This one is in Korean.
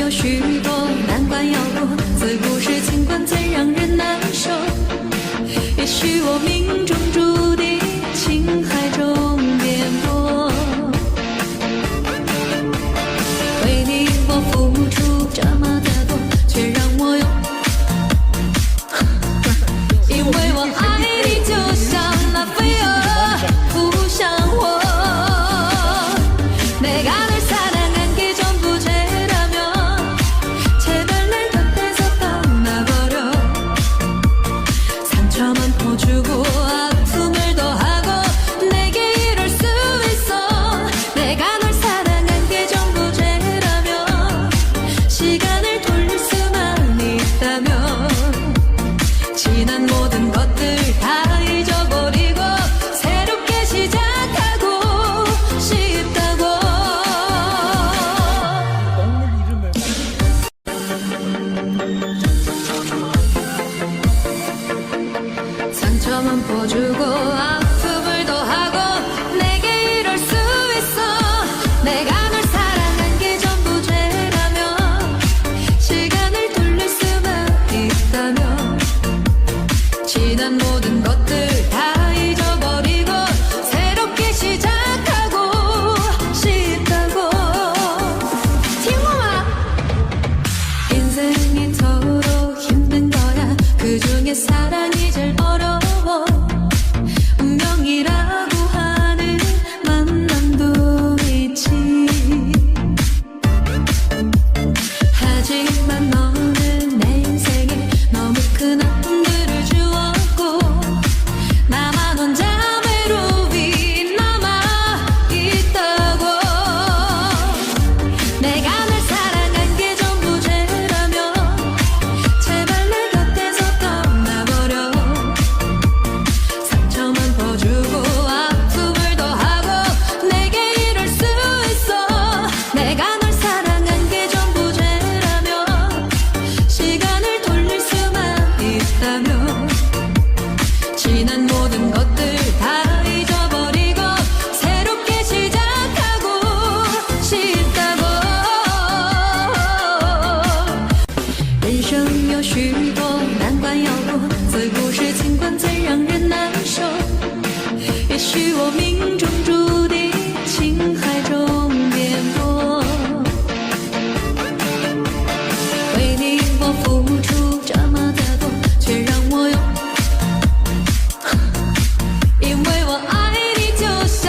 有许多难关要过自古是 난 모든 것들 다 잊어버리고 새롭게 시작하고 싶다고. 상처만 퍼주고 내가 널 사랑한 게 전부 죄라면 시간을 돌릴 수만 있다면 지난 모든 것들 다 잊어버리고 새롭게 시작하고 싶다고 是我命。beautiful